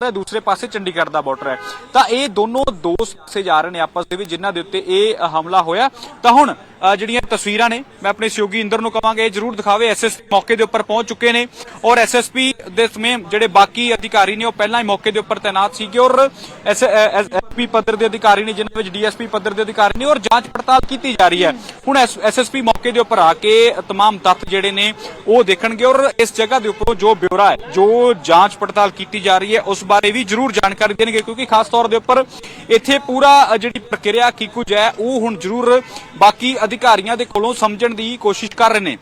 ਹੈ ਦੂਸਰੇ ਪਾਸੇ ਚੰਡੀਗੜ੍ਹ ਦਾ ਬਾਰਡਰ ਹੈ ਤਾਂ ਇਹ ਦੋਨੋਂ ਦੋ ਪਾਸੇ ਜਾ ਰਹੇ ਨੇ ਆਪਸ ਦੇ ਵਿੱਚ ਜਿਨ੍ਹਾਂ ਦੇ ਉੱਤੇ ਇਹ ਅ, ਹਮਲਾ ਹੋਇਆ ਤਾਂ ਹੁਣ ਅ, ਜਿਹੜੀਆਂ ਤਸਵੀਰਾਂ ਨੇ ਮੈਂ ਆਪਣੇ ਸਹਿਯੋਗੀ ਇੰਦਰ ਨੂੰ ਕਵਾਂਗਾ ਇਹ ਜਰੂਰ ਦਿਖਾਵੇ ਐਸਐਸ ਮੌਕੇ ਦੇ ਉੱਪਰ ਪਹੁੰਚ ਚੁੱਕੇ ਨੇ ਔਰ ਐਸਐਸਪੀ ਦੇ ਸਮੇਂ ਜਿਹੜੇ ਬਾਕੀ ਅਧਿਕਾਰੀ ਨੇ ਉਹ ਪਹਿਲਾਂ ਹੀ ਮੌਕੇ ਦੇ ਉੱਪਰ ਤਾਇਨਾਤ ਸੀਗੇ ਔਰ ਐਸਪੀ ਪੱਧਰ ਦੇ ਅਧਿਕਾਰੀ ਨੇ ਜਿਨ੍ਹਾਂ ਵਿੱਚ ਡੀਐਸਪੀ ਪੱਧਰ ਦੇ ਅਧਿਕਾਰੀ ਨੇ ਔਰ ਜਾਂਚ ਪੜਤਾਲ ਕੀਤੀ ਜਾ ਰਹੀ ਹੈ ਹੁਣ ਐਸਐਸਪੀ ਮੌਕੇ ਦੇ ਉੱਪਰ ਆ ਕੇ तमाम ਤੱਥ ਜਿਹੜੇ ਨੇ ਉਹ ਦੇਖਣਗੇ ਔਰ ਇਸ ਜਗ੍ਹਾ ਦੇ ਉੱਪਰੋਂ ਜੋ ਬਿਊਰਾ ਹੈ ਜੋ ਜਾਂਚ ਪੜਤਾਲ ਕੀਤੀ ਜਾ ਰਹੀ ਹੈ ਉਸ ਬਾਰੇ ਵੀ ਜ਼ਰੂਰ ਜਾਣਕਾਰੀ ਦੇਣਗੇ, ਕਿਉਂਕਿ ਖਾਸ ਤੌਰ ਦੇ ਉੱਪਰ ਇੱਥੇ ਪੂਰਾ ਜਿਹੜੀ ਪ੍ਰਕਿਰਿਆ ਕੀ ਕੁਝ ਹੈ ਉਹ ਹੁਣ ਜ਼ਰੂਰ ਬਾਕੀ ਅਧਿਕਾਰੀਆਂ ਦੇ ਕੋਲੋਂ ਸਮਝਣ ਦੀ ਕੋਸ਼ਿਸ਼ ਕਰ ਰਹੇ ਨੇ।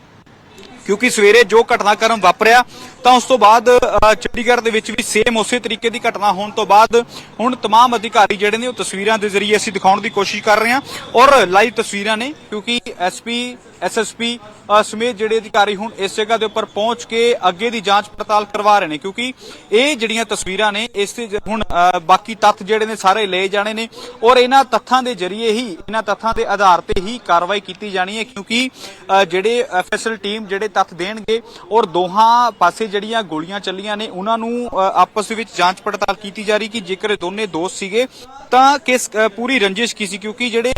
ਕਿਉਂਕਿ ਸਵੇਰੇ ਜੋ ਘਟਨਾਕ੍ਰਮ ਵਾਪਰਿਆ ਤਾਂ ਉਸ ਤੋਂ ਬਾਅਦ ਅ, ਚੰਡੀਗੜ੍ਹ ਦੇ ਵਿੱਚ ਵੀ ਸੇਮ ਉਸੇ ਤਰੀਕੇ ਦੀ ਘਟਨਾ ਹੋਣ ਤੋਂ ਬਾਅਦ ਹੁਣ तमाम ਅਧਿਕਾਰੀ ਜਿਹੜੇ ਨੇ ਉਹ ਤਸਵੀਰਾਂ ਦੇ ਜ਼ਰੀਏ ਅਸੀਂ ਦਿਖਾਉਣ ਦੀ ਕੋਸ਼ਿਸ਼ ਕਰ ਰਹੇ ਹਾਂ ਔਰ ਲਾਈਵ ਤਸਵੀਰਾਂ ਨੇ ਕਿਉਂਕਿ ਐਸਪੀ ਐਸਐਸਪੀ ਸਮੇਤ ਜਿਹੜੇ ਅਧਿਕਾਰੀ ਹੁਣ ਇਸ ਜਗ੍ਹਾ ਦੇ ਉੱਪਰ ਪਹੁੰਚ ਕੇ ਅੱਗੇ ਦੀ ਜਾਂਚ ਪੜਤਾਲ ਕਰਵਾ ਰਹੇ ਨੇ ਕਿਉਂਕਿ ਇਹ ਜਿਹੜੀਆਂ ਤਸਵੀਰਾਂ ਨੇ ਇਸ ਤੇ ਜ- ਹੁਣ ਅ, ਬਾਕੀ ਤੱਥ ਜਿਹੜੇ ਨੇ ਸਾਰੇ ਲਏ ਜਾਣੇ ਨੇ ਔਰ ਇਹਨਾਂ ਤੱਥਾਂ ਦੇ ਜ਼ਰੀਏ ਹੀ ਇਹਨਾਂ ਤੱਥਾਂ ਦੇ ਆਧਾਰ ਤੇ ਹੀ ਕਾਰਵਾਈ ਕੀਤੀ ਜਾਣੀ ਹੈ ਕਿਉਂਕਿ ਅ, ਜਿਹੜੇ ਐਫਐਸਐਲ ਟੀਮ ਜਿਹੜੇ ਤੱਥ ਦੇਣਗੇ ਔਰ ਦੋਹਾਂ ਪਾਸੇ ਜਿਹੜੀਆਂ ਗੋਲੀਆਂ ਚੱਲੀਆਂ ਨੇ, ਉਹਨਾਂ ਨੂੰ ਆਪਸ ਵਿੱਚ ਜਾਂਚ ਪੜਤਾਲ ਕੀਤੀ ਜਾ ਰਹੀ ਕਿ ਜੇਕਰ ਦੋਨੇ ਦੋਸਤ ਸੀਗੇ, ਤਾਂ ਕਿਸ ਪੂਰੀ ਰੰਜਿਸ਼ ਕੀ ਸੀ? ਕਿਉਂਕਿ ਜਿਹੜੇ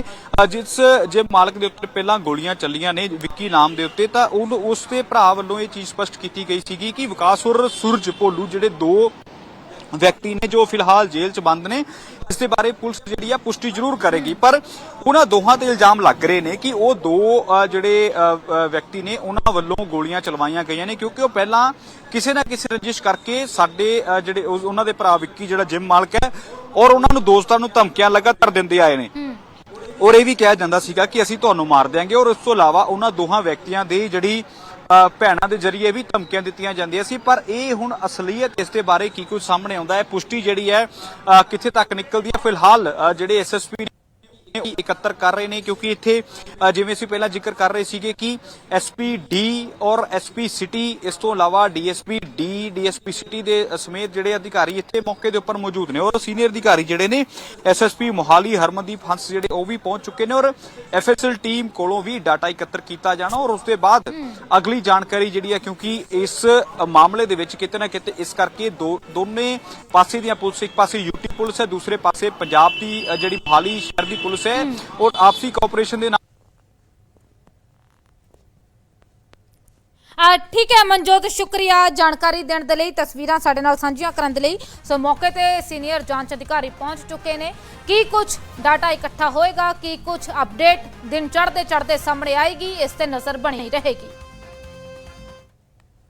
ਜਿਸ, ਜੇ ਮਾਲਕ ਦੇ ਉੱਤੇ ਪਹਿਲਾਂ ਗੋਲੀਆਂ ਚੱਲੀਆਂ ਨੇ, ਵਿੱਕੀ ਨਾਮ ਦੇ ਉੱਤੇ, ਤਾਂ ਉਹ, ਉਸ ਦੇ ਭਰਾ ਵੱਲੋਂ ਇਹ ਚੀਜ਼ ਸਪਸ਼ਟ ਕੀਤੀ ਗਈ ਸੀਗੀ ਕਿ ਵਿਕਾਸ ਔਰ ਸੂਰਜ ਭੋਲੂ, ਜਿਹੜੇ ਦੋ ਵਿਅਕਤੀ ਨੇ ਜੋ ਫਿਲਹਾਲ ਜੇਲ੍ਹ 'ਚ ਬੰਦ ਨੇ, ਇਸ ਦੇ ਬਾਰੇ ਪੁਲਿਸ ਜਿਹੜੀ ਆ ਪੁਸ਼ਟੀ ਜ਼ਰੂਰ ਕਰੇਗੀ। ਪਰ ਉਹਨਾਂ ਦੋਹਾਂ ਤੇ ਇਲਜ਼ਾਮ ਲੱਗ ਰਹੇ ਨੇ ਕਿ ਉਹ ਦੋ ਜਿਹੜੇ ਵਿਅਕਤੀ ਨੇ, ਉਹਨਾਂ ਵੱਲੋਂ ਗੋਲੀਆਂ ਚਲਵਾਈਆਂ ਗਈਆਂ ਨੇ, ਕਿਉਂਕਿ ਉਹ ਪਹਿਲਾਂ ਕਿਸੇ ਨਾ ਕਿਸੇ ਰਜਿਸ਼ ਕਰਕੇ ਸਾਡੇ ਜਿਹੜੇ ਉਹਨਾਂ ਦੇ ਭਰਾ ਵਿੱਕੀ ਜਿਹੜਾ ਜਿਮ ਮਾਲਕ ਹੈ, ਔਰ ਉਹਨਾਂ ਨੂੰ ਦੋਸਤਾਂ ਨੂੰ ਧਮਕੀਆਂ ਲਗਾਤਾਰ ਦਿੰਦੇ ਆਏ ਨੇ। ਔਰ ਇਹ ਵੀ ਕਿਹਾ ਜਾਂਦਾ ਸੀਗਾ ਕਿ ਅਸੀਂ ਤੁਹਾਨੂੰ ਮਾਰ ਦਿਆਂਗੇ, ਔਰ ਉਸ ਤੋਂ ਇਲਾਵਾ ਉਹਨਾਂ ਦੋਹਾਂ ਵਿਅਕਤੀਆਂ ਦੀ ਜਿਹੜੀ ਭੈਣਾਂ ਦੇ ਜ਼ਰੀਏ ਵੀ ਧਮਕੀਆਂ ਦਿੱਤੀਆਂ ਜਾਂਦੀਆਂ ਸੀ ਪਰ ਇਹ ਹੁਣ ਅਸਲੀਅਤ ਇਸ ਦੇ ਬਾਰੇ ਕੀ ਕੁਝ ਸਾਹਮਣੇ ਆਉਂਦਾ ਹੈ? ਪੁਸ਼ਟੀ ਜਿਹੜੀ ਹੈ ਕਿੱਥੇ ਤੱਕ ਨਿਕਲਦੀ ਹੈ? ਫਿਲਹਾਲ ਅ, ਜਿਹੜੇ ਐਸਐਸਪੀ ਇਕੱਤਰ ਕਰ ਰਹੇ ਨੇ, ਕਿਉਂਕਿ ਇੱਥੇ ਜਿਵੇਂ ਅਸੀਂ ਪਹਿਲਾਂ ਜ਼ਿਕਰ ਕਰ ਰਹੇ ਸੀਗੇ ਕਿ ਐਸਪੀ ਡੀ ਔਰ ਐਸਪੀ ਸਿਟੀ ਇਸ ਤੋਂ ਇਲਾਵਾ ਡੀਐਸਪੀ ਡੀ ਡੀਐਸਪੀ ਸਿਟੀ ਦੇ ਸਮੇਤ ਜਿਹੜੇ ਅਧਿਕਾਰੀ ਇੱਥੇ ਮੌਕੇ ਦੇ ਉੱਪਰ ਮੌਜੂਦ ਨੇ। ਔਰ ਸੀਨੀਅਰ ਅਧਿਕਾਰੀ ਜਿਹੜੇ ਨੇ ਐਸਐਸਪੀ ਮੋਹਾਲੀ, ਹਰਮਨਦੀਪ ਹੰਸ ਜਿਹੜੇ, ਉਹ ਵੀ ਪਹੁੰਚ ਚੁੱਕੇ ਨੇ ਔਰ ਐਫਐਸਐਲ ਟੀਮ ਕੋਲੋਂ ਵੀ ਡਾਟਾ ਇਕੱਤਰ ਕੀਤਾ ਜਾਣਾ ਔਰ ਉਸ ਦੇ ਬਾਅਦ ਅਗਲੀ ਜਾਣਕਾਰੀ ਜਿਹੜੀ ਹੈ, ਕਿਉਂਕਿ ਇਸ ਮਾਮਲੇ ਦੇ ਵਿੱਚ ਕਿਤੇ ਨਾ ਕਿਤੇ ਇਸ ਕਰਕੇ ਦੋ, ਦੋਨੇ ਪਾਸੇ ਦੀਆਂ ਪੁਲਿਸ, ਇੱਕ ਪਾਸੇ ਯੂਟੀ ਪੁਲਿਸ ਹੈ ਦੂਸਰੇ ਪਾਸੇ ਪੰਜਾਬ ਦੀ ਅ, ਜਿਹੜੀ ਮੋਹਾਲੀ ਸ਼ਹਿਰ ਦੀ ਪੁਲਿਸ ਹੈ ਔਰ ਆਪਸੀ ਕੋਆਪਰੇਸ਼ਨ ਦੇ ਨਾਲ ਆ ਠੀਕ ਹੈ ਮਨਜੋਤ ਸ਼ੁਕਰੀਆ ਜਾਣਕਾਰੀ ਦੇਣ ਦੇ ਲਈ ਤਸਵੀਰਾਂ ਸਾਡੇ ਨਾਲ ਸਾਂਝੀਆਂ ਕਰਨ ਦੇ ਲਈ। ਸੋ ਮੌਕੇ ਤੇ ਸੀਨੀਅਰ ਜਾਂਚ ਅਧਿਕਾਰੀ ਪਹੁੰਚ ਚੁੱਕੇ ਨੇ। ਕੀ ਕੁਝ ਡਾਟਾ ਇਕੱਠਾ ਹੋਏਗਾ ਕੀ ਕੁਝ ਅਪਡੇਟ ਦਿਨ ਚੜ੍ਹਦੇ ਚੜ੍ਹਦੇ ਸਾਹਮਣੇ ਆਏਗੀ ਇਸ ਤੇ ਨਜ਼ਰ ਬਣੀ ਰਹੇਗੀ।